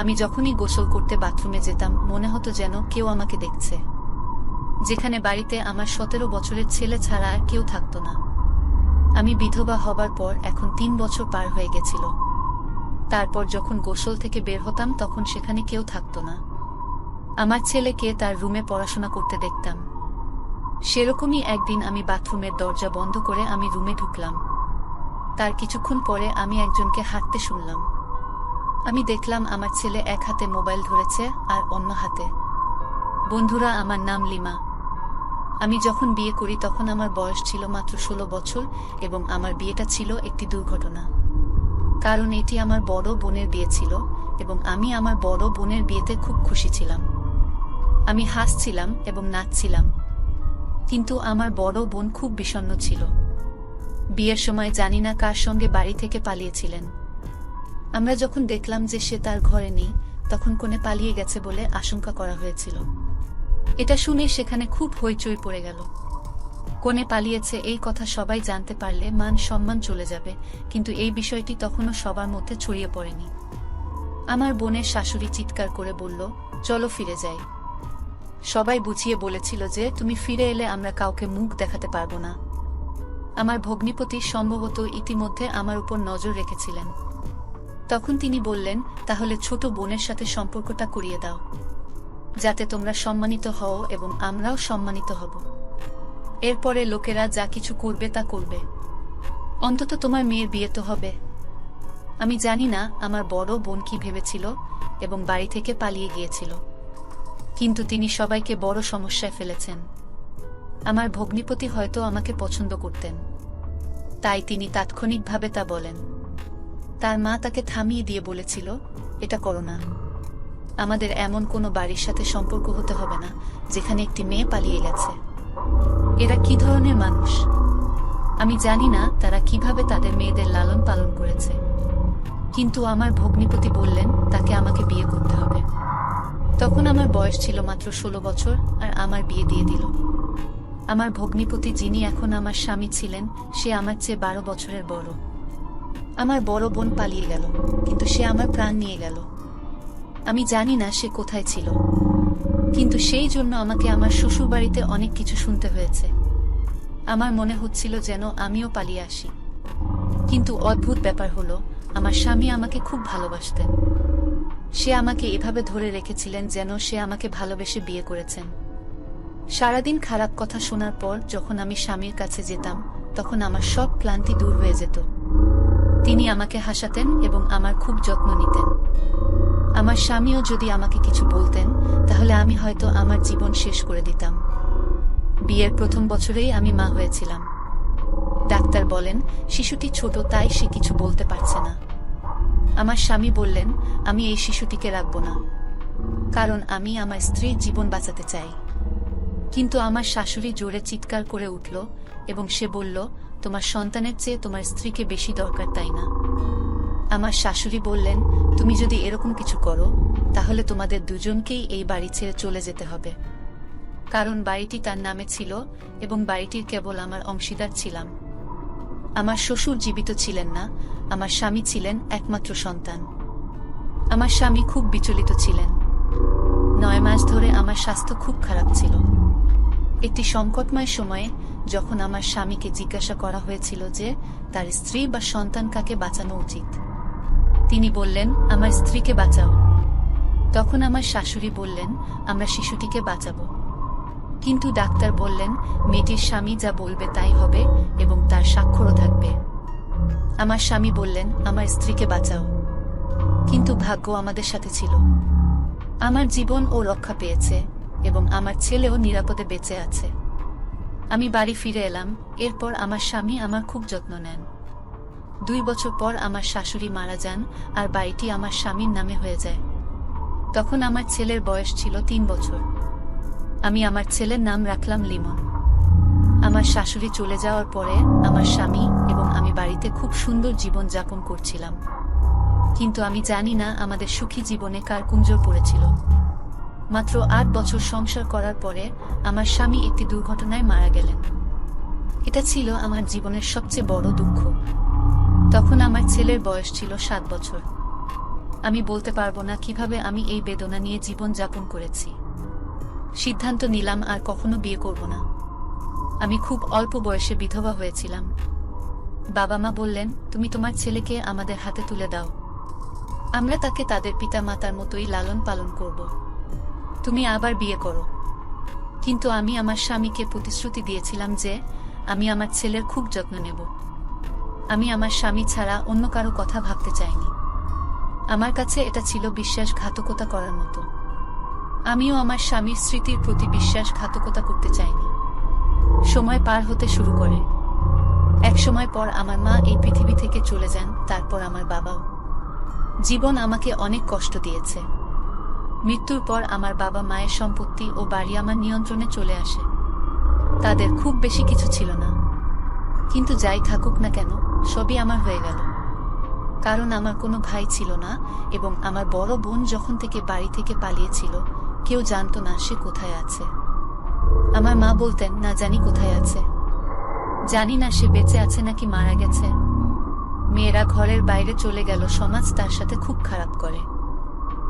আমি যখনই গোসল করতে বাথরুমে যেতাম, মনে হতো যেন কেউ আমাকে দেখছে। যেখানে বাড়িতে আমার সতেরো বছরের ছেলে ছাড়া আর কেউ থাকতো না। আমি বিধবা হবার পর এখন তিন বছর পার হয়ে গেছিল। তারপর যখন গোসল থেকে বের হতাম, তখন সেখানে কেউ থাকতো না। আমার ছেলেকে তার রুমে পড়াশোনা করতে দেখতাম। সেরকমই একদিন আমি বাথরুমের দরজা বন্ধ করে আমি রুমে ঢুকলাম। তার কিছুক্ষণ পরে আমি একজনকে হাঁটতে শুনলাম। আমি দেখলাম আমার ছেলে এক হাতে মোবাইল ধরেছে আর অন্য হাতে। বন্ধুরা, আমার নাম লিমা। আমি যখন বিয়ে করি তখন আমার বয়স ছিল মাত্র ষোলো বছর এবং আমার বিয়েটা ছিল একটি দুর্ঘটনা। কারণ এটি আমার বড় বোনের বিয়ে ছিল এবং আমি আমার বড় বোনের বিয়েতে খুব খুশি ছিলাম। আমি হাসছিলাম এবং নাচছিলাম। কিন্তু আমার বড় বোন খুব বিষণ্ণ ছিল। বিয়ের সময় জানি না কার সঙ্গে বাড়ি থেকে পালিয়েছিলেন। আমরা যখন দেখলাম যে সে তার ঘরে নেই, তখন কোণে পালিয়ে গেছে বলে আশঙ্কা করা হয়েছিল। এটা শুনে সেখানে খুব হইচই পড়ে গেল। কোণে পালিয়েছে এই কথা সবাই জানতে পারলে মান সম্মান চলে যাবে, কিন্তু এই বিষয়টি তখনও সবার মধ্যে ছড়িয়ে পড়েনি। আমার বোনের শাশুড়ি চিৎকার করে বলল, চলো ফিরে যাই। সবাই বুঝিয়ে বলেছিল যে তুমি ফিরে এলে আমরা কাউকে মুখ দেখাতে পারব না। আমার ভগ্নিপতি সম্ভবত ইতিমধ্যে আমার উপর নজর রেখেছিলেন। তখন তিনি বললেন, তাহলে ছোট বোনের সাথে সম্পর্কটা করিয়ে দাও, যাতে তোমরা সম্মানিত হও এবং আমরাও সম্মানিত হব। এরপরে লোকেরা যা কিছু করবে তা করবে। অন্তত তোমার মেয়ের বিয়ে তো হবে। আমি জানি না আমার বড় বোন কি ভেবেছিল এবং বাড়ি থেকে পালিয়ে গিয়েছিল। কিন্তু তিনি সবাইকে বড় সমস্যায় ফেলেছেন। আমার ভগ্নিপতি হয়তো আমাকে পছন্দ করতেন। তাই তিনি তাৎক্ষণিকভাবে তা বলেন। তার মা তাকে থামিয়ে দিয়ে বলেছিল, এটা করো না। আমাদের এমন কোনো বাড়ির সাথে সম্পর্ক হতে হবে না, যেখানে একটি মেয়ে পালিয়ে গেছে। এরা কি ধরনের মানুষ? আমি জানি না তারা কীভাবে তাদের মেয়েদের লালন পালন করেছে। কিন্তু আমার ভগ্নিপতি বললেন, তাকে আমাকে বিয়ে করতে হবে। তখন আমার বয়স ছিল মাত্র ষোলো বছর, আর আমার বিয়ে দিয়ে দিল। আমার ভগ্নিপতি যিনি এখন আমার স্বামী ছিলেন, সে আমার চেয়ে বারো বছরের বড়। আমার বড় বোন পালিয়ে গেল, কিন্তু সে আমার প্রাণ নিয়ে গেল। আমি জানি না সে কোথায় ছিল, কিন্তু সেই জন্য আমাকে আমার শ্বশুর বাড়িতে অনেক কিছু শুনতে হয়েছে। আমার মনে হচ্ছিল যেন আমিও পালিয়ে আসি। কিন্তু অদ্ভুত ব্যাপার হলো, আমার স্বামী আমাকে খুব ভালোবাসতেন। সে আমাকে এভাবে ধরে রেখেছিলেন যেন সে আমাকে ভালোবেসে বিয়ে করেছেন। সারাদিন খারাপ কথা শোনার পর যখন আমি স্বামীর কাছে যেতাম, তখন আমার সব ক্লান্তি দূর হয়ে যেত। তিনি আমাকে হাসাতেন এবং আমার খুব যত্ন নিতেন। আমার স্বামীও যদি আমাকে কিছু বলতেন, তাহলে আমি হয়তো আমার জীবন শেষ করে দিতাম। বিয়ের প্রথম বছরেই আমি মা হয়েছিলাম। ডাক্তার বলেন, শিশুটি ছোট, তাই সে কিছু বলতে পারছে না। আমার স্বামী বললেন, আমি এই শিশুটিকে রাখব না। কারণ আমি আমার স্ত্রীর জীবন বাঁচাতে চাই। কিন্তু আমার শাশুড়ি জোরে চিৎকার করে উঠল এবং সে বলল, তোমার সন্তানের চেয়ে তোমার স্ত্রীকে বেশি দরকার, তাই না? আমার শাশুড়ি বললেন, তুমি যদি এরকম কিছু করো, তাহলে তোমাদের দুজনকেই এই বাড়ি ছেড়ে চলে যেতে হবে। কারণ বাড়িটি তার নামে ছিল এবং বাড়িটির কেবল আমার অংশীদার ছিলাম। আমার শ্বশুর জীবিত ছিলেন না, আমার স্বামী ছিলেন একমাত্র সন্তান। আমার স্বামী খুব বিচলিত ছিলেন। নয় মাস ধরে আমার স্বাস্থ্য খুব খারাপ ছিল। একটি সংকটময় সময়ে যখন আমার স্বামীকে জিজ্ঞাসা করা হয়েছিল যে তার স্ত্রী বা সন্তান কাকে বাঁচানো উচিত। তিনি বললেন, আমার স্ত্রীকে বাঁচাও। তখন আমার শাশুড়ি বললেন, আমরা শিশুটিকে বাঁচাবো। কিন্তু ডাক্তার বললেন, মেয়েটির স্বামী যা বলবে তাই হবে এবং তার স্বাক্ষরও থাকবে। আমার স্বামী বললেন, আমার স্ত্রীকে বাঁচাও। কিন্তু ভাগ্য আমাদের সাথে ছিল। আমার জীবন ও রক্ষা পেয়েছে। এবং আমার ছেলেও নিরাপদে বেঁচে আছে। আমি বাড়ি ফিরে এলাম, এরপর আমার স্বামী আমার খুব যত্ন নেন। দুই বছর পর আমার শাশুড়ি মারা যান আর বাড়িটি আমার স্বামীর নামে হয়ে যায়। তখন আমার ছেলের বয়স ছিল তিন বছর। আমি আমার ছেলের নাম রাখলাম লিমন। আমার শাশুড়ি চলে যাওয়ার পরে আমার স্বামী এবং আমি বাড়িতে খুব সুন্দর জীবন যাপন করছিলাম। কিন্তু আমি জানি না আমাদের সুখী জীবনে কার কুঞ্জর পড়েছিল। মাত্র আট বছর সংসার করার পরে আমার স্বামী একটি দুর্ঘটনায় মারা গেলেন। এটা ছিল আমার জীবনের সবচেয়ে বড় দুঃখ। তখন আমার ছেলের বয়স ছিল সাত বছর। আমি বলতে পারব না কীভাবে আমি এই বেদনা নিয়ে জীবন যাপন করেছি। সিদ্ধান্ত নিলাম আর কখনো বিয়ে করব না। আমি খুব অল্প বয়সে বিধবা হয়েছিলাম। বাবা মা বললেন, তুমি তোমার ছেলেকে আমাদের হাতে তুলে দাও। আমরা তাকে তাদের পিতা মাতার মতোই লালন পালন করব। তুমি আবার বিয়ে করো। কিন্তু আমি আমার স্বামীকে প্রতিশ্রুতি দিয়েছিলাম যে, আমি আমার ছেলের খুব যত্ন নেব। আমি আমার স্বামী ছাড়া অন্য কারও কথা ভাবতে চাইনি। আমার কাছে এটা ছিল বিশ্বাসঘাতকতা করার মতো। আমিও আমার স্বামীর স্মৃতির প্রতি বিশ্বাসঘাতকতা করতে চাইনি। সময় পার হতে শুরু করে। এক সময় পর আমার মা এই পৃথিবী থেকে চলে যান, তারপর আমার বাবাও। জীবন আমাকে অনেক কষ্ট দিয়েছে। মৃত্যুর পর আমার বাবা মায়ের সম্পত্তি ও বাড়ি আমার নিয়ন্ত্রণে চলে আসে। তাদের খুব বেশি কিছু ছিল না। কিন্তু যাই থাকুক না কেন, সবই আমার হয়ে গেল। কারণ আমার কোনো ভাই ছিল না এবং আমার বড় বোন যখন থেকে বাড়ি থেকে পালিয়েছিল, কেউ জানতো না সে কোথায় আছে। আমার মা বলতেন, না জানি কোথায় আছে। জানি না সে বেঁচে আছে নাকি মারা গেছে। মেয়েরা ঘরের বাইরে চলে গেল, সমাজ তার সাথে খুব খারাপ করে।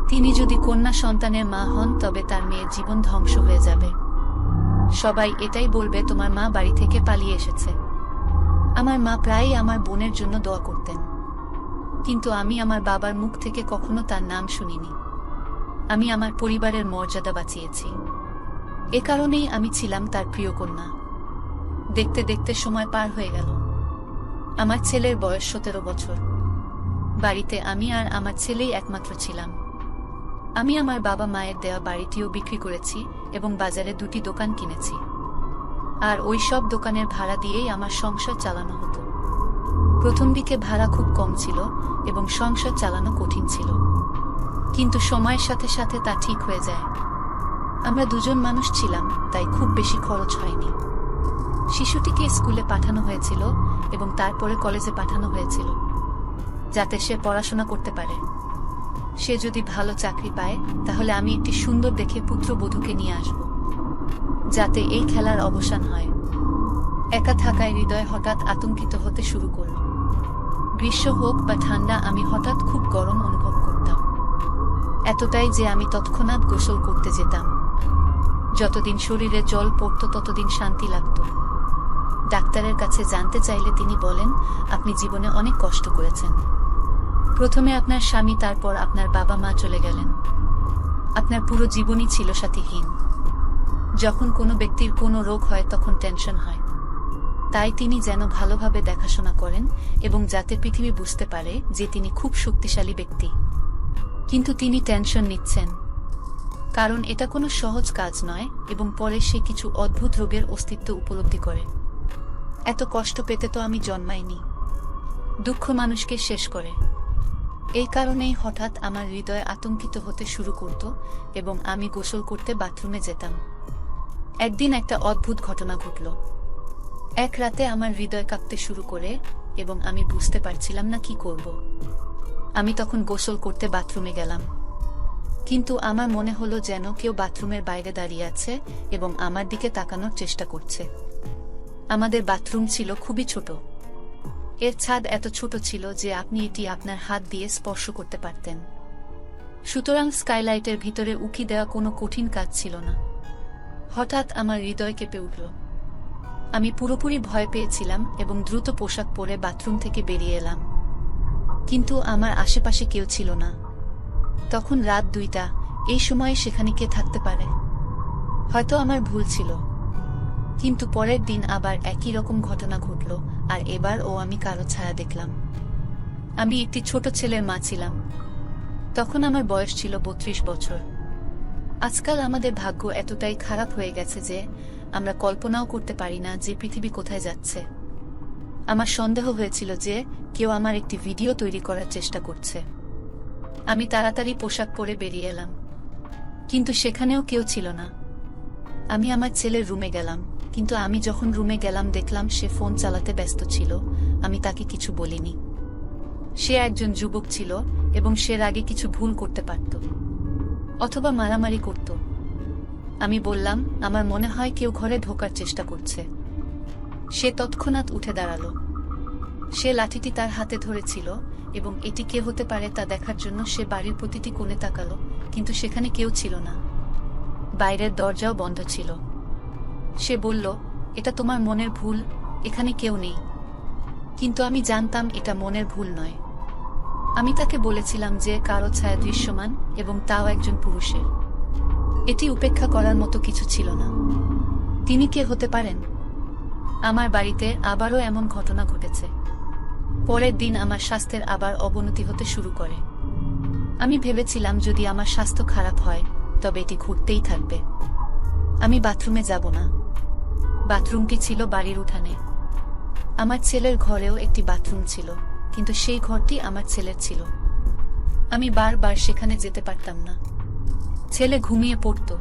তিনি যদি কন্যা সন্তানের মা হন, তবে তার মেয়ের জীবন ধ্বংস হয়ে যাবে। সবাই এটাই বলবে, তোমার মা বাড়ি থেকে পালিয়ে এসেছে। আমার মা প্রায়ই আমার বোনের জন্য দোয়া করতেন। কিন্তু আমি আমার বাবার মুখ থেকে কখনো তার নাম শুনিনি। আমি আমার পরিবারের মর্যাদা বাঁচিয়েছি। এ কারণেই আমি ছিলাম তার প্রিয় কন্যা। দেখতে দেখতে সময় পার হয়ে গেল। আমার ছেলের বয়স সতেরো বছর। বাড়িতে আমি আর আমার ছেলেই একমাত্র ছিলাম। আমি আমার বাবা মায়ের দেওয়া বাড়িটিও বিক্রি করেছি এবং বাজারে দুটি দোকান কিনেছি। আর ওই সব দোকানের ভাড়া দিয়েই আমার সংসার চালানো হতো। প্রথম দিকে ভাড়া খুব কম ছিল এবং সংসার চালানো কঠিন ছিল। কিন্তু সময়ের সাথে সাথে তা ঠিক হয়ে যায়। আমরা দুজন মানুষ ছিলাম, তাই খুব বেশি খরচ হয়নি। শিশুটিকে স্কুলে পাঠানো হয়েছিল এবং তারপরে কলেজে পাঠানো হয়েছিল, যাতে সে পড়াশোনা করতে পারে। সে যদি ভালো চাকরি পায়, তাহলে আমি একটি সুন্দর দেখে পুত্রবধূকে নিয়ে আসব। যাতে এই খেলার অবসান হয়। একা থাকায় হৃদয় হঠাৎ আতঙ্কিত হতে শুরু করল। গ্রীষ্ম হোক বা ঠান্ডা, আমি হঠাৎ খুব গরম অনুভব করতাম। এতটাই যে আমি তৎক্ষণাৎ গোসল করতে যেতাম। যতদিন শরীরে জল পড়ত, ততদিন শান্তি লাগত। ডাক্তারের কাছে জানতে চাইলে তিনি বলেন, আপনি জীবনে অনেক কষ্ট করেছেন। প্রথমে আপনার স্বামী, তারপর আপনার বাবা মা চলে গেলেন। আপনার পুরো জীবনই ছিল সাথীহীন। যখন কোনো ব্যক্তির কোনো রোগ হয়, তখন টেনশন হয়। তাই তিনি যেন ভালোভাবে দেখাশোনা করেন এবং যাতে পৃথিবী বুঝতে পারে যে তিনি খুব শক্তিশালী ব্যক্তি। কিন্তু তিনি টেনশন নিচ্ছেন। কারণ এটা কোনো সহজ কাজ নয় এবং পরে সে কিছু অদ্ভুত রোগের অস্তিত্ব উপলব্ধি করে। এত কষ্ট পেতে তো আমি জন্মাইনি। দুঃখ মানুষকে শেষ করে। এই কারণেই হঠাৎ আমার হৃদয় আতঙ্কিত হতে শুরু করত এবং আমি গোসল করতে বাথরুমে যেতাম। একদিন একটা অদ্ভুত ঘটনা ঘটল। এক রাতে আমার হৃদয় কাঁপতে শুরু করে এবং আমি বুঝতে পারছিলাম না কি করব। আমি তখন গোসল করতে বাথরুমে গেলাম। কিন্তু আমার মনে হলো যেন কেউ বাথরুমের বাইরে দাঁড়িয়ে আছে এবং আমার দিকে তাকানোর চেষ্টা করছে। আমাদের বাথরুম ছিল খুবই ছোট। এর ছাদ এত ছোট ছিল যে আপনি এটি আপনার হাত দিয়ে স্পর্শ করতে পারতেন। সুতরাং স্কাইলাইটের ভিতরে উকি দেওয়া কোনো কঠিন কাজ ছিল না। হঠাৎ আমার হৃদয় কেঁপে উঠল। আমি পুরোপুরি ভয় পেয়েছিলাম এবং দ্রুত পোশাক পরে বাথরুম থেকে বেরিয়ে এলাম। কিন্তু আমার আশেপাশে কেউ ছিল না। তখন রাত দুইটা, এই সময়ে সেখানে কে থাকতে পারে? হয়তো আমার ভুল ছিল। কিন্তু পরের দিন আবার একই রকম ঘটনা ঘটল, আর এবার ও আমি কারও ছায়া দেখলাম। আমি একটি ছোট ছেলের মা ছিলাম। তখন আমার বয়স ছিল বত্রিশ বছর। আজকাল আমাদের ভাগ্য এতটাই খারাপ হয়ে গেছে যে আমরা কল্পনাও করতে পারি না যে পৃথিবী কোথায় যাচ্ছে। আমার সন্দেহ হয়েছিল যে কেউ আমার একটি ভিডিও তৈরি করার চেষ্টা করছে। আমি তাড়াতাড়ি পোশাক পরে বেরিয়ে এলাম। কিন্তু সেখানেও কেউ ছিল না। আমি আমার ছেলের রুমে গেলাম। কিন্তু আমি যখন রুমে গেলাম দেখলাম সে ফোন চালাতে ব্যস্ত ছিল। আমি তাকে কিছু বলিনি। সে একজন যুবক ছিল এবং সে আগে কিছু ভুল করতে পারত। অথবা মারামারি করত। আমি বললাম, আমার মনে হয় কেউ ঘরে ঢোকার চেষ্টা করছে। সে তৎক্ষণাৎ উঠে দাঁড়াল। সে লাঠিটি তার হাতে ধরেছিল এবং এটি কে হতে পারে তা দেখার জন্য সে বাড়ির প্রতিটি কোণে তাকালো, কিন্তু সেখানে কেউ ছিল না। বাইরের দরজাও বন্ধ ছিল। সে বলল, এটা তোমার মনের ভুল, এখানে কেউ নেই। কিন্তু আমি জানতাম এটা মনের ভুল নয়। আমি তাকে বলেছিলাম যে কারও ছায়া দৃশ্যমান এবং তাও একজন পুরুষের। এটি উপেক্ষা করার মতো কিছু ছিল না। তিনি কে হতে পারেন? আমার বাড়িতে আবারও এমন ঘটনা ঘটেছে। পরের দিন আমার স্বাস্থ্যের আবার অবনতি হতে শুরু করে। আমি ভেবেছিলাম যদি আমার স্বাস্থ্য খারাপ হয়, তবে এটি ঘুরতেই থাকবে। আমি বাথরুমে যাব না। বাথরুমটি ছিল বাড়ির উঠানে। আমার ছেলের ঘরেও একটি বাথরুম ছিল, কিন্তু সেই ঘরটি আমার ছেলের ছিল। আমি বারবার সেখানে যেতে পারতাম না। ছেলে ঘুমিয়ে পড়ত।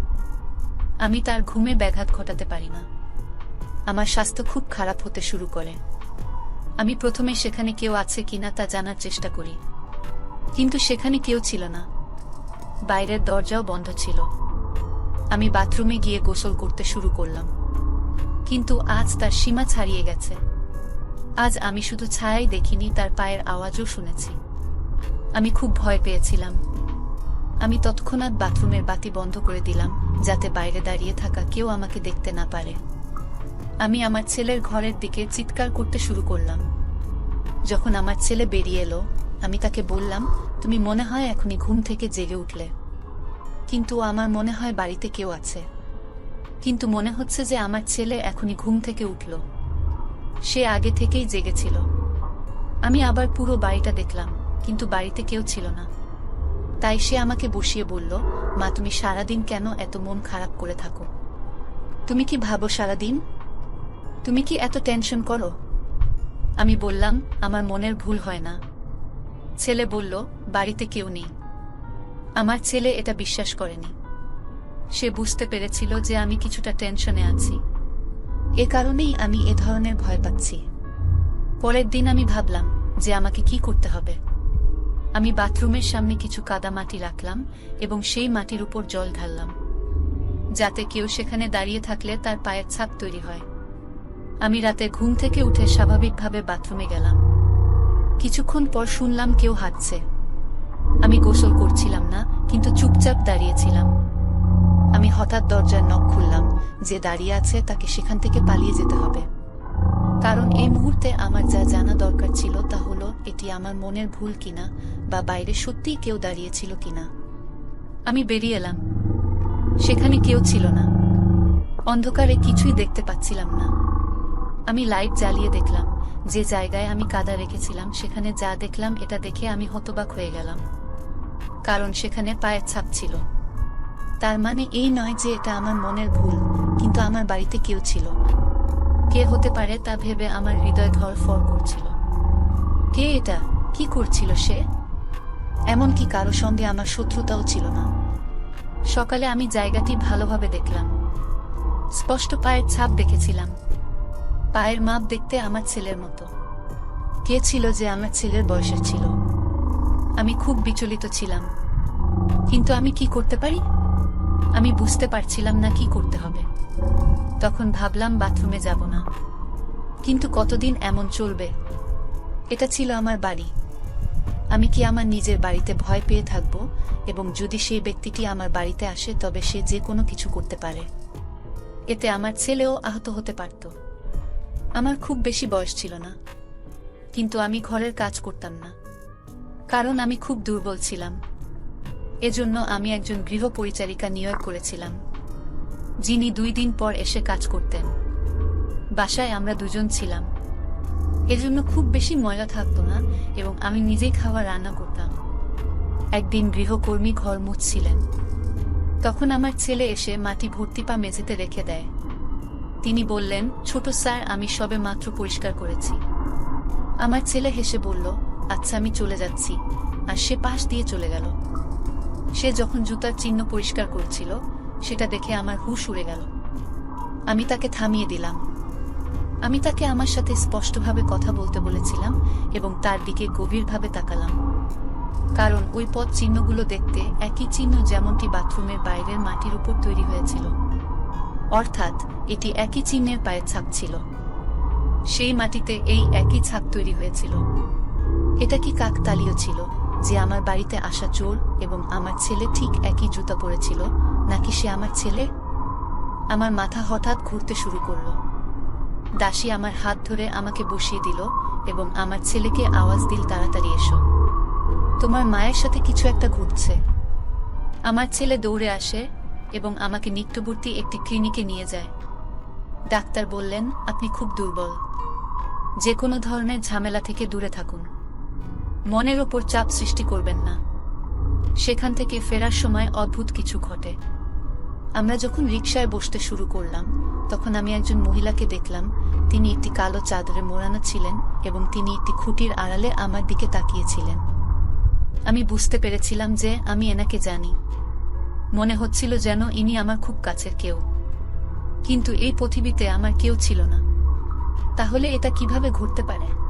আমি তার ঘুমে ব্যাঘাত ঘটাতে পারি না। আমার স্বাস্থ্য খুব খারাপ হতে শুরু করে। আমি প্রথমে সেখানে কেউ আছে কিনা তা জানার চেষ্টা করি। কিন্তু সেখানে কেউ ছিল না। বাইরের দরজাও বন্ধ ছিল। আমি বাথরুমে গিয়ে গোসল করতে শুরু করলাম। কিন্তু আজ তার সীমা ছাড়িয়ে গেছে। আজ আমি শুধু ছায়াই দেখিনি, তার পায়ের আওয়াজও শুনেছি। আমি খুব ভয় পেয়েছিলাম। আমি তৎক্ষণাৎ বাথরুমের বাতি বন্ধ করে দিলাম, যাতে বাইরে দাঁড়িয়ে থাকা কেউ আমাকে দেখতে না পারে। আমি আমার ছেলের ঘরের দিকে চিৎকার করতে শুরু করলাম। যখন আমার ছেলে বেরিয়ে এলো, আমি তাকে বললাম, তুমি মনে হয় এখনই ঘুম থেকে জেগে উঠলে। কিন্তু আমার মনে হয় বাড়িতে কেউ আছে। কিন্তু মনে হচ্ছে যে আমার ছেলে এখনই ঘুম থেকে উঠল। সে আগে থেকেই জেগেছিল। আমি আবার পুরো বাড়িটা দেখলাম, কিন্তু বাড়িতে কেউ ছিল না। তাই সে আমাকে বসিয়ে বলল, মা, তুমি সারাদিন কেন এত মন খারাপ করে থাকো? তুমি কি ভাবো সারাদিন? তুমি কি এত টেনশন করো? আমি বললাম, আমার মনের ভুল হয় না। ছেলে বলল, বাড়িতে কেউ নেই। আমার ছেলে এটা বিশ্বাস করেনি। সে বুঝতে পেরেছিল যে আমি কিছুটা টেনশনে আছি। এ কারণেই আমি এ ধরনের ভয় পাচ্ছি। পরের দিন আমি ভাবলাম যে আমাকে কি করতে হবে। আমি বাথরুমের সামনে কিছু কাদা মাটি রাখলাম এবং সেই মাটির উপর জল ঢাললাম, যাতে কেউ সেখানে দাঁড়িয়ে থাকলে তার পায়ের ছাপ তৈরি হয়। আমি রাতে ঘুম থেকে উঠে স্বাভাবিকভাবে বাথরুমে গেলাম। কিছুক্ষণ পর শুনলাম কেউ হাঁটছে। আমি গোসল করছিলাম না, কিন্তু চুপচাপ দাঁড়িয়েছিলাম আমি হঠাৎ দরজার নখ খুললাম যে দাঁড়িয়ে আছে তাকে সেখান থেকে পালিয়ে যেতে হবে। কারণ এই মুহূর্তে আমার যা জানা দরকার ছিল তা হলো, এটি আমার মনের ভুল কিনা বা বাইরে সত্যিই কেউ দাঁড়িয়েছিল কিনা। আমি বেরিয়ে এলাম। সেখানে কেউ ছিল না। অন্ধকারে কিছুই দেখতে পাচ্ছিলাম না। আমি লাইট জ্বালিয়ে দেখলাম যে জায়গায় আমি কাদা রেখেছিলাম, সেখানে যা দেখলাম এটা দেখে আমি হতবাক হয়ে গেলাম। কারণ সেখানে পায়ের ছাপ ছিল। তার মানে এই নয় যে এটা আমার মনের ভুল, কিন্তু আমার বাড়িতে কেউ ছিল। কে হতে পারে তা ভেবে আমার হৃদয় ধরফর করছিল। কে এটা? কি করছিল সে? এমনকি কারও সঙ্গে আমার শত্রুতাও ছিল না। সকালে আমি জায়গাটি ভালোভাবে দেখলাম। স্পষ্ট পায়ের ছাপ দেখেছিলাম। পায়ের মাপ দেখতে আমার ছেলের মতো। কে ছিল যে আমার ছেলের বয়সের ছিল? আমি খুব বিচলিত ছিলাম। কিন্তু আমি কি করতে পারি? আমি বুঝতে পারছিলাম না কি করতে হবে। তখন ভাবলাম বাথরুমে যাব না। কিন্তু কতদিন এমন চলবে? এটা ছিল আমার বাড়ি। আমি কি আমার নিজের বাড়িতে ভয় পেয়ে থাকব? এবং যদি সেই ব্যক্তিটি আমার বাড়িতে আসে, তবে সে যে কোনো কিছু করতে পারে। এতে আমার ছেলেও আহত হতে পারত। আমার খুব বেশি বয়স ছিল না। কিন্তু আমি ঘরের কাজ করতাম না। কারণ আমি খুব দুর্বল ছিলাম। এজন্য আমি একজন গৃহ পরিচারিকা নিয়োগ করেছিলাম। যিনি দুই দিন পর এসে কাজ করতেন। বাসায় আমরা দুজন ছিলাম। এজন্য খুব বেশি ময়লা থাকতো না এবং আমি নিজেই খাবার রান্না করতাম। একদিন গৃহকর্মী ঘর মুছছিলেন। তখন আমার ছেলে এসে মাটি ভর্তি পা মেঝেতে রেখে দেয়। তিনি বললেন, ছোট স্যার, আমি সবে মাত্র পরিষ্কার করেছি। আমার ছেলে হেসে বলল আচ্ছা আমি চলে যাচ্ছি। আর সে পাশ দিয়ে চলে গেল। সে যখন জুতার চিহ্ন পরিষ্কার করছিল, সেটা দেখে আমার হুশ উড়ে গেল। আমি তাকে থামিয়ে দিলাম। আমি তাকে আমার সাথে স্পষ্টভাবে কথা বলতে বলেছিলাম এবং তার দিকে গভীরভাবে তাকালাম। কারণ ওই পথ চিহ্নগুলো দেখতে একই চিহ্ন যেমনটি বাথরুমের বাইরের মাটির উপর তৈরি হয়েছিল। অর্থাৎ, এটি একই চিহ্নের পায়ের ছাপ ছিল। সেই মাটিতে এই একই ছাপ তৈরি হয়েছিল। এটা কি কাকতালীয় ছিল? যে আমার বাড়িতে আসা চোর এবং আমার ছেলে ঠিক একই জুতা পরেছিল, নাকি সে আমার ছেলে? আমার মাথা হঠাৎ ঘুরতে শুরু করল। দাসী আমার হাত ধরে আমাকে বসিয়ে দিল এবং আমার ছেলেকে আওয়াজ দিল, তাড়াতাড়ি এসো। তোমার মায়ের সাথে কিছু একটা ঘুরছে আমার ছেলে দৌড়ে আসে এবং আমাকে নিত্যবর্তী একটি ক্লিনিকে নিয়ে যায়। ডাক্তার বললেন, আপনি খুব দুর্বল। যে কোনো ধরনের ঝামেলা থেকে দূরে থাকুন। মনের ওপর চাপ সৃষ্টি করবেন না। সেখান থেকে ফেরার সময় অদ্ভুত কিছু ঘটে। আমরা যখন রিকশায় বসতে শুরু করলাম, তখন আমি একজন মহিলাকে দেখলাম, তিনি একটি কালো চাদরে মোড়ানো ছিলেন এবং তিনি একটি খুঁটির আড়ালে আমার দিকে তাকিয়েছিলেন। আমি বুঝতে পেরেছিলাম যে আমি এনাকে জানি। মনে হচ্ছিল যেন ইনি আমার খুব কাছের কেউ। কিন্তু এই পৃথিবীতে আমার কেউ ছিল না। তাহলে এটা কীভাবে ঘটতে পারে?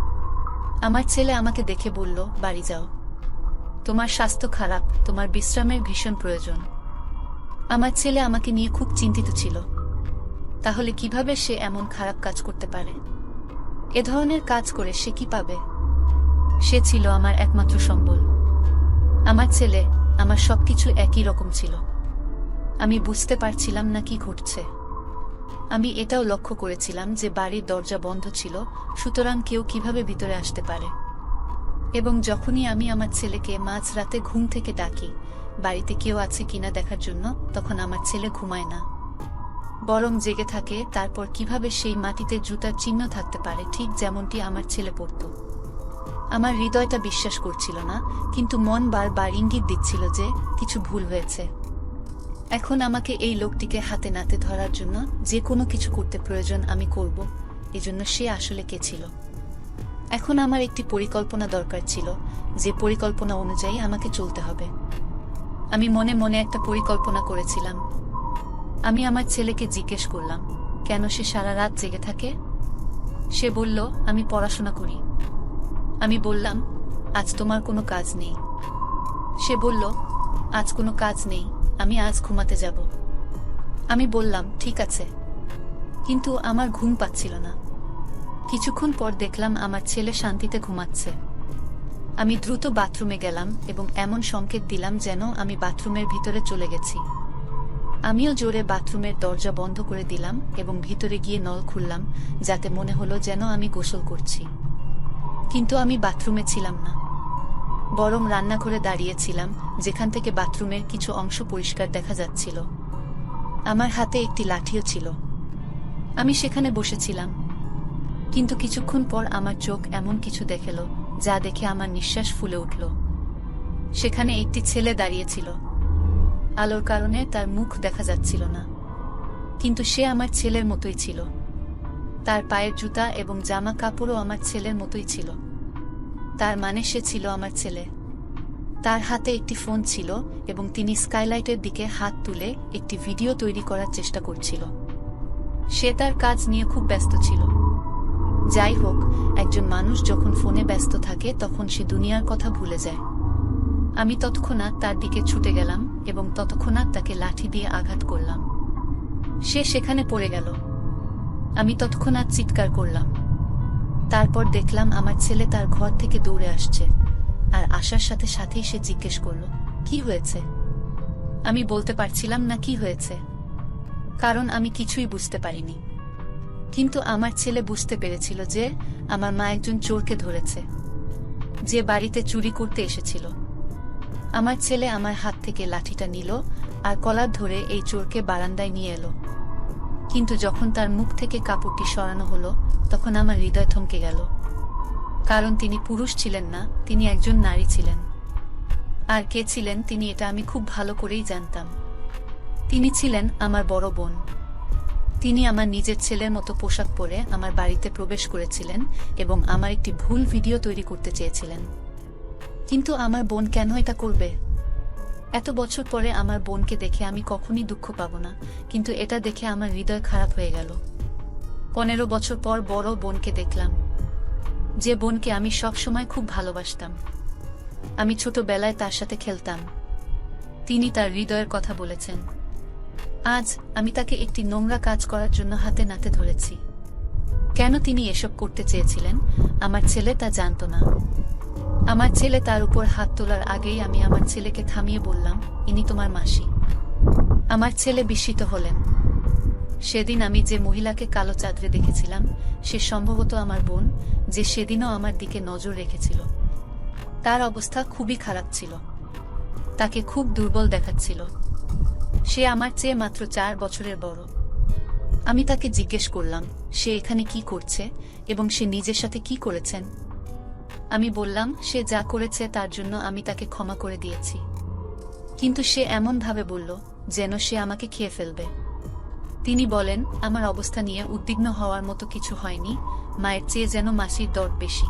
আমার ছেলে আমাকে দেখে বলল, বাড়ি যাও। তোমার স্বাস্থ্য খারাপ, তোমার বিশ্রামের ভীষণ প্রয়োজন। আমার ছেলে আমাকে নিয়ে খুব চিন্তিত ছিল। তাহলে কীভাবে সে এমন খারাপ কাজ করতে পারে? এ ধরনের কাজ করে সে কি পাবে? সে ছিল আমার একমাত্র সম্বল। আমার ছেলে, আমার সবকিছু একই রকম ছিল। আমি বুঝতে পারছিলাম না কি ঘটছে। আমি এটাও লক্ষ্য করেছিলাম যে বাড়ির দরজা বন্ধ ছিল, সুতরাং কেউ কীভাবে ভিতরে আসতে পারে। এবং যখনই আমি আমার ছেলেকে মাঝ রাতে ঘুম থেকে ডাকি, বাড়িতে কেউ আছে কিনা দেখার জন্য, তখন আমার ছেলে ঘুমায় না। বরং জেগে থাকে, তারপর কীভাবে সেই মাটিতে জুতার চিহ্ন থাকতে পারে, ঠিক যেমনটি আমার ছেলে পড়ত। আমার হৃদয়টা বিশ্বাস করছিল না, কিন্তু মন বারবার ইঙ্গিত দিচ্ছিল যে কিছু ভুল হয়েছে। এখন আমাকে এই লোকটিকে হাতে নাতে ধরার জন্য যে কোনো কিছু করতে প্রয়োজন আমি করব, এজন্য সে আসলে কে ছিল? এখন আমার একটি পরিকল্পনা দরকার ছিল, যে পরিকল্পনা অনুযায়ী আমাকে চলতে হবে। আমি মনে মনে একটা পরিকল্পনা করেছিলাম। আমি আমার ছেলেকে জিজ্ঞেস করলাম, কেন সে সারা রাত জেগে থাকে? সে বলল, আমি পড়াশোনা করি। আমি বললাম, আজ তোমার কোনো কাজ নেই। সে বলল, আজ কোনো কাজ নেই। আমি আজ ঘুমাতে যাব। আমি বললাম, ঠিক আছে। কিন্তু আমার ঘুম পাচ্ছিল না। কিছুক্ষণ পর দেখলাম আমার ছেলে শান্তিতে ঘুমাচ্ছে। আমি দ্রুত বাথরুমে গেলাম এবং এমন সংকেত দিলাম যেন আমি বাথরুমের ভিতরে চলে গেছি। আমিও জোরে বাথরুমের দরজা বন্ধ করে দিলাম এবং ভিতরে গিয়ে নল খুললাম, যাতে মনে হলো যেন আমি গোসল করছি। কিন্তু আমি বাথরুমে ছিলাম না। বরং রান্নাঘরে দাঁড়িয়েছিলাম, যেখান থেকে বাথরুমের কিছু অংশ পরিষ্কার দেখা যাচ্ছিল। আমার হাতে একটি লাঠিও ছিল। আমি সেখানে বসেছিলাম। কিন্তু কিছুক্ষণ পর আমার চোখ এমন কিছু দেখেল, যা দেখে আমার নিঃশ্বাস ফুলে উঠল। সেখানে একটি ছেলে দাঁড়িয়েছিল। আলোর কারণে তার মুখ দেখা যাচ্ছিল না। কিন্তু সে আমার ছেলের মতোই ছিল। তার পায়ের জুতা এবং জামা কাপড়ও আমার ছেলের মতোই ছিল। তার মানে সে ছিল আমার ছেলে। তার হাতে একটি ফোন ছিল এবং তিনি স্কাইলাইটের দিকে হাত তুলে একটি ভিডিও তৈরি করার চেষ্টা করছিল। সে তার কাজ নিয়ে খুব ব্যস্ত ছিল। যাই হোক, একজন মানুষ যখন ফোনে ব্যস্ত থাকে তখন সে দুনিয়ার কথা ভুলে যায়। আমি তৎক্ষণাৎ তার দিকে ছুটে গেলাম এবং তৎক্ষণাৎ তাকে লাঠি দিয়ে আঘাত করলাম। সে সেখানে পড়ে গেল। আমি তৎক্ষণাৎ চিৎকার করলাম। তারপর দেখলাম আমার ছেলে তার ঘর থেকে দৌড়ে আসছে। আর আসার সাথে সাথেই সে জিজ্ঞেস করল, কি হয়েছে? আমি বলতে পারছিলাম না কি হয়েছে। কারণ আমি কিছুই বুঝতে পারিনি। কিন্তু আমার ছেলে বুঝতে পেরেছিল যে আমার মা একজন চোরকে ধরেছে। যে বাড়িতে চুরি করতে এসেছিল। আমার ছেলে আমার হাত থেকে লাঠিটা নিল আর কলার ধরে এই চোরকে বারান্দায় নিয়ে এলো। কিন্তু যখন তার মুখ থেকে কাপড়টি সরানো হলো, তখন আমার হৃদয় থমকে গেল। কারণ তিনি পুরুষ ছিলেন না, তিনি একজন নারী ছিলেন। আর কে ছিলেন তিনি এটা আমি খুব ভালো করেই জানতাম। তিনি ছিলেন আমার বড় বোন। তিনি আমার নিজের ছেলের মতো পোশাক পরে আমার বাড়িতে প্রবেশ করেছিলেন এবং আমার একটি ভুল ভিডিও তৈরি করতে চেয়েছিলেন। কিন্তু আমার বোন কেন এটা করবে? এত বছর পরে আমার বোনকে দেখে আমি কখনই দুঃখ পাবো না, কিন্তু এটা দেখে আমার হৃদয় খারাপ হয়ে গেল। পনেরো বছর পর বড় বোনকে দেখলাম। যে বোনকে আমি সব সময় খুব ভালোবাসতাম। আমি ছোটবেলায় তার সাথে খেলতাম। তিনি তার হৃদয়ের কথা বলেছেন। আজ আমি তাকে একটি নোংরা কাজ করার জন্য হাতে নাতে ধরেছি। কেন তিনি এসব করতে চেয়েছিলেন? আমার ছেলে তা জানত না। আমার ছেলে তার উপর হাত তোলার আগেই আমি আমার ছেলেকে থামিয়ে বললাম, ইনি তোমার মাসি। আমার ছেলে বিস্মিত হলেন। সেদিন আমি যে মহিলাকে কালো চাদরে দেখেছিলাম, সে সম্ভবত আমার বোন, যে সেদিনও আমার দিকে নজর রেখেছিল। তার অবস্থা খুবই খারাপ ছিল। তাকে খুব দুর্বল দেখাচ্ছিল। সে আমার চেয়ে মাত্র চার বছরের বড়। আমি তাকে জিজ্ঞেস করলাম, সে এখানে কি করছে এবং সে নিজের সাথে কি করেছেন? আমি বললাম, সে যা করেছে তার জন্য আমি তাকে ক্ষমা করে দিয়েছি। কিন্তু সে এমনভাবে বলল, যেন সে আমাকে খেয়ে ফেলবে। তিনি বলেন, আমার অবস্থা নিয়ে উদ্বিগ্ন হওয়ার মতো কিছু হয়নি, মায়ের চেয়ে যেন মাসির দর বেশি।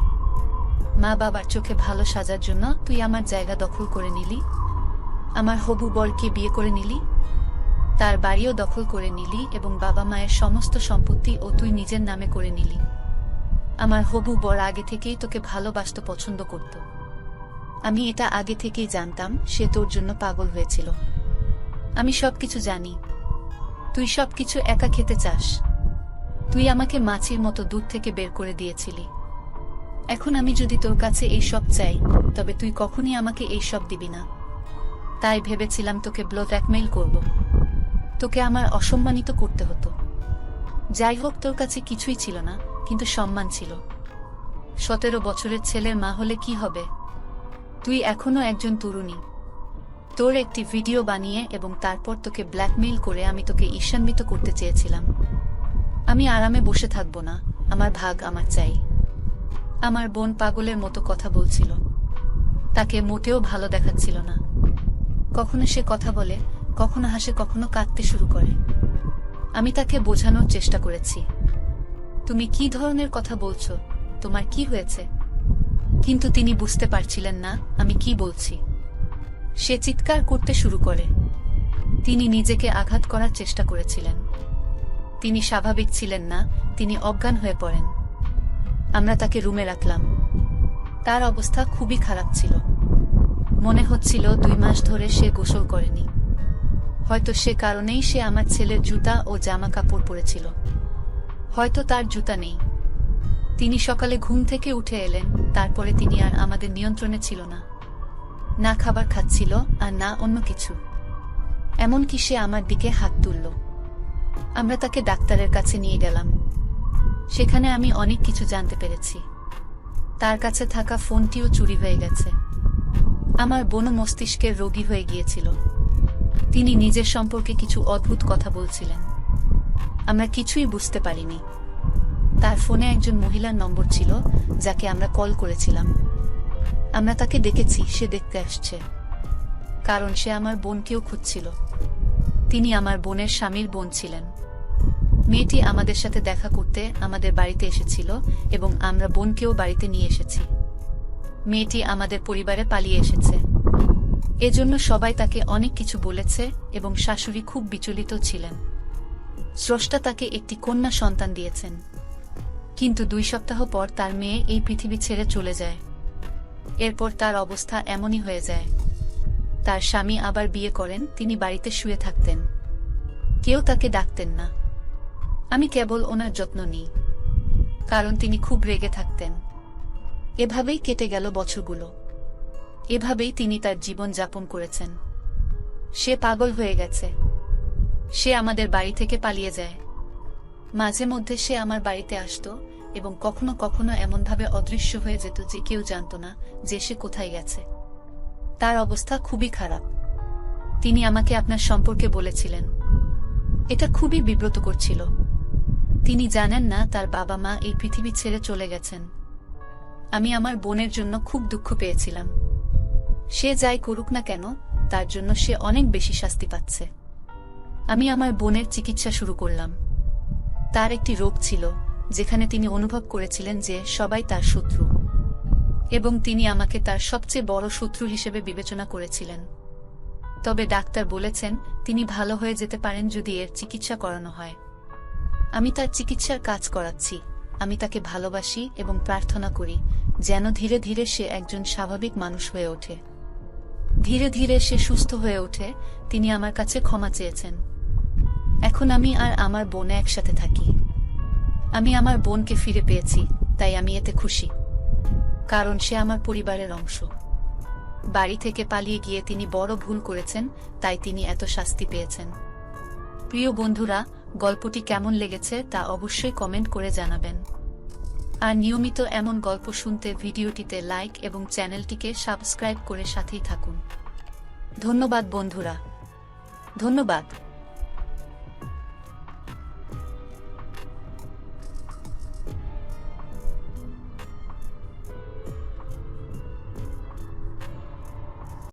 মা বাবার চোখে ভালো সাজার জন্য তুই আমার জায়গা দখল করে নিলি? আমার হবু বরকে বিয়ে করে নিলি? তার বাড়িও দখল করে নিলি এবং বাবা মায়ের সমস্ত সম্পত্তি ও তুই নিজের নামে করে নিলি। আমার হবু বর আগে থেকেই তোকে ভালোবাসত পছন্দ করত। আমি এটা আগে থেকেই জানতাম, সে তোর জন্য পাগল হয়েছিল। আমি সবকিছু জানি। তুই সবকিছু একা খেতে চাস। তুই আমাকে মাছির মতো দূর থেকে বের করে দিয়েছিলি। এখন আমি যদি তোর কাছে এই সব চাই, তবে তুই কখনই আমাকে এই সব দিবি না। তাই ভেবেছিলাম তোকে ব্লড একমেইল করব। তোকে আমার অসম্মানিত করতে হতো। যাই হোক, তোর কাছে কিছুই ছিল না। কিন্তু সম্মান ছিল। সতেরো বছরের ছেলের মা হলে কি হবে? তুই এখনও একজন তরুণী। তোর একটি ভিডিও বানিয়ে এবং তারপর তোকে ব্ল্যাকমেইল করে আমি তোকে ঈর্ষান্বিত করতে চেয়েছিলাম। আমি আরামে বসে থাকব না, আমার ভাগ আমার চাই। আমার বোন পাগলের মতো কথা বলছিল। তাকে মোটেও ভালো দেখাচ্ছিল না। কখনো সে কথা বলে, কখনো হাসে, কখনো কাঁদতে শুরু করে। আমি তাকে বোঝানোর চেষ্টা করেছি। তুমি কি ধরনের কথা বলছো? তোমার কি হয়েছে? কিন্তু তিনি বুঝতে পারছিলেন না, আমি কি বলছি। সে চিৎকার করতে শুরু করে। তিনি নিজেকে আঘাত করার চেষ্টা করেছিলেন। তিনি স্বাভাবিক ছিলেন না, তিনি অজ্ঞান হয়ে পড়েন। আমরা তাকে রুমে রাখলাম। তার অবস্থা খুবই খারাপ ছিল। মনে হচ্ছিল দুই মাস ধরে সে গোসল করেনি। হয়তো সে কারণেই সে আমার ছেলের জুতা ও জামা কাপড় পরেছিল। হয়তো তার জুতা নেই। তিনি সকালে ঘুম থেকে উঠে এলেন, তারপরে তিনি আর আমাদের নিয়ন্ত্রণে ছিল না। না খাবার খাচ্ছিল আর না অন্য কিছু। এমনকি সে আমার দিকে হাত তুলল। আমরা তাকে ডাক্তারের কাছে নিয়ে গেলাম। সেখানে আমি অনেক কিছু জানতে পেরেছি। তার কাছে থাকা ফোনটিও চুরি হয়ে গেছে। আমার বন মস্তিষ্কের রোগী হয়ে গিয়েছিল। তিনি নিজের সম্পর্কে কিছু অদ্ভুত কথা বলছিলেন। আমরা কিছুই বুঝতে পারিনি। তার ফোনে একজন মহিলার নম্বর ছিল, যাকে আমরা কল করেছিলাম। আমরা তাকে দেখেছি, সে দেখতে আসছে। কারণ সে আমার বোনকেও খুঁজছিল। তিনি আমার বোনের স্বামীর বোন ছিলেন। মেয়েটি আমাদের সাথে দেখা করতে আমাদের বাড়িতে এসেছিল এবং আমরা বোনকেও বাড়িতে নিয়ে এসেছি। মেয়েটি আমাদের পরিবারে পালিয়ে এসেছে। এজন্য সবাই তাকে অনেক কিছু বলেছে এবং শাশুড়ি খুব বিচলিত ছিলেন। স্রষ্টা তাকে একটি কন্যা সন্তান দিয়েছেন। কিন্তু দুই সপ্তাহ পর তার মেয়ে এই পৃথিবী ছেড়ে চলে যায়। এরপর তার অবস্থা এমনই হয়ে যায়। তার স্বামী আবার বিয়ে করেন, তিনি বাড়িতে শুয়ে থাকতেন। কেউ তাকে ডাকতেন না। আমি কেবল ওনার যত্ন নিই। কারণ তিনি খুব রেগে থাকতেন। এভাবেই কেটে গেল বছরগুলো। এভাবেই তিনি তার জীবন যাপন করেছেন। সে পাগল হয়ে গেছে। সে আমাদের বাড়ি থেকে পালিয়ে যায়। মাঝে মধ্যে সে আমার বাড়িতে আসতো এবং কখনো কখনো এমনভাবে অদৃশ্য হয়ে যেত যে কেউ জানত না যে সে কোথায় গেছে। তার অবস্থা খুবই খারাপ। তিনি আমাকে আপনার সম্পর্কে বলেছিলেন। এটা খুবই বিব্রত করছিল তিনি জানেন না তার বাবা মা এই পৃথিবী ছেড়ে চলে গেছেন। আমি আমার বোনের জন্য খুব দুঃখ পেয়েছিলাম। সে যাই করুক না কেন, তার জন্য সে অনেক বেশি শাস্তি পাচ্ছে। আমি আমার বোনের চিকিৎসা শুরু করলাম। তার একটি রোগ ছিল, যেখানে তিনি অনুভব করেছিলেন যে সবাই তার শত্রু। এবং তিনি আমাকে তার সবচেয়ে বড় শত্রু হিসেবে বিবেচনা করেছিলেন। তবে ডাক্তার বলেছেন, তিনি ভালো হয়ে যেতে পারেন যদি এর চিকিৎসা করানো হয়। আমি তার চিকিৎসার কাজ করাচ্ছি। আমি তাকে ভালোবাসি এবং প্রার্থনা করি, যেন ধীরে ধীরে সে একজন স্বাভাবিক মানুষ হয়ে ওঠে। ধীরে ধীরে সে সুস্থ হয়ে ওঠে, তিনি আমার কাছে ক্ষমা চেয়েছেন। এখন আমি আর আমার বোনে একসাথে থাকি। আমি আমার বোনকে ফিরে পেয়েছি, তাই আমি এতে খুশি। কারণ সে আমার পরিবারের অংশ। বাড়ি থেকে পালিয়ে গিয়ে তিনি বড় ভুল করেছেন, তাই তিনি এত শাস্তি পেয়েছেন। প্রিয় বন্ধুরা, গল্পটি কেমন লেগেছে তা অবশ্যই কমেন্ট করে জানাবেন। আর নিয়মিত এমন গল্প শুনতে ভিডিওটিতে লাইক এবং চ্যানেলটিকে সাবস্ক্রাইব করে সাথেই থাকুন। ধন্যবাদ বন্ধুরা। ধন্যবাদ।